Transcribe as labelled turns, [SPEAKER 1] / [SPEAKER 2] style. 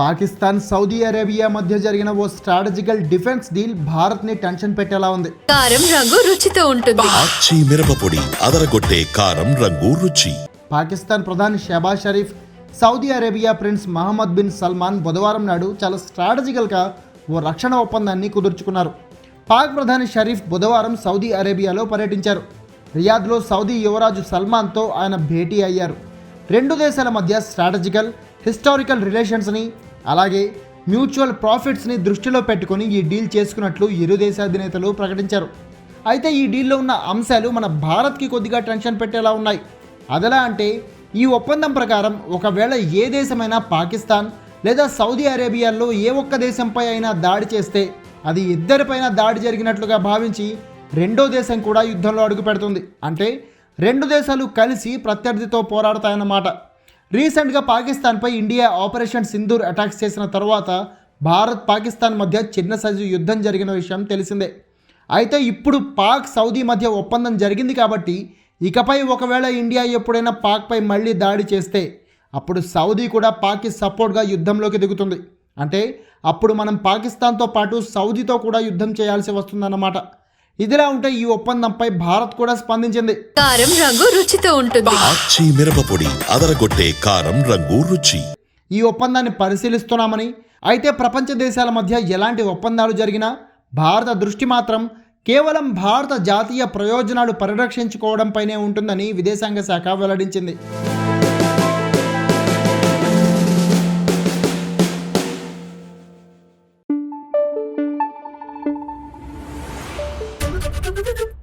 [SPEAKER 1] Pakistan Saudi Arabia మధ్య జరిగిన ఓ స్ట్రాటజికల్ డిఫెన్స్ డీల్ భారత్ని టెన్షన్ పెట్టేలా ఉంది.
[SPEAKER 2] కారం రంగు రుచితో ఉంటుంది.
[SPEAKER 3] మిరపపొడి అదరగొట్టే కారం రంగు రుచి.
[SPEAKER 1] పాకిస్తాన్ ప్రధాని Shahbaz Sharif Saudi Arabia prince Mohammed bin Salman బుధవారం నాడు చాలా స్ట్రాటజికల్గా ఓ రక్షణ ఒప్పందాన్ని కుదుర్చుకున్నారు. పాక్ ప్రధాని షరీఫ్ బుధవారం సౌదీ అరేబియాలో పర్యటించారు. రియాద్లో సౌదీ యువరాజు సల్మాన్తో ఆయన భేటీ అయ్యారు. రెండు దేశాల మధ్య స్ట్రాటజికల్ హిస్టారికల్ రిలేషన్స్ని అలాగే మ్యూచువల్ ప్రాఫిట్స్ని దృష్టిలో పెట్టుకొని ఈ డీల్ చేసుకున్నట్లు ఇరు దేశాధినేతలు ప్రకటించారు. అయితే ఈ డీల్లో ఉన్న అంశాలు మన భారత్కి కొద్దిగా టెన్షన్ పెట్టేలా ఉన్నాయి. అదెలా అంటే ఈ ఒప్పందం ప్రకారం ఒకవేళ ఏ దేశమైనా పాకిస్తాన్ లేదా సౌదీ అరేబియాలో ఏ ఒక్క దేశంపై అయినా దాడి చేస్తే అది ఇద్దరిపైన దాడి జరిగినట్లుగా భావించి రెండో దేశం కూడా యుద్ధంలో అడుగు పెడుతుంది. అంటే రెండు దేశాలు కలిసి ప్రత్యర్థితో పోరాడతాయన్నమాట. రీసెంట్గా పాకిస్తాన్పై ఇండియా ఆపరేషన్ సింధూర్ అటాక్స్ చేసిన తర్వాత భారత్ పాకిస్తాన్ మధ్య చిన్న సైజు యుద్ధం జరిగిన విషయం తెలిసిందే. అయితే ఇప్పుడు పాక్ సౌదీ మధ్య ఒప్పందం జరిగింది కాబట్టి ఇకపై ఒకవేళ ఇండియా ఎప్పుడైనా పాక్పై మళ్ళీ దాడి చేస్తే అప్పుడు సౌదీ కూడా పాక్కి సపోర్ట్గా యుద్ధంలోకి దిగుతుంది. అంటే అప్పుడు మనం పాకిస్తాన్తో పాటు సౌదీతో కూడా యుద్ధం చేయాల్సి వస్తుందన్నమాట. ఇదిలా ఉంటే ఈ ఒప్పందంపై భారత్ కూడా స్పందించింది.
[SPEAKER 2] కారం రంగు రుచితో ఉంటుంది.
[SPEAKER 3] మిరపపొడి అదరగొట్టే కారం రంగు రుచి.
[SPEAKER 1] ఈ ఒప్పందాన్ని పరిశీలిస్తున్నామని అయితే ప్రపంచ దేశాల మధ్య ఎలాంటి ఒప్పందాలు జరిగినా భారత దృష్టి మాత్రం కేవలం భారత జాతీయ ప్రయోజనాలు పరిరక్షించుకోవడంపైనే ఉంటుందని విదేశాంగ శాఖ వెల్లడించింది. どっ!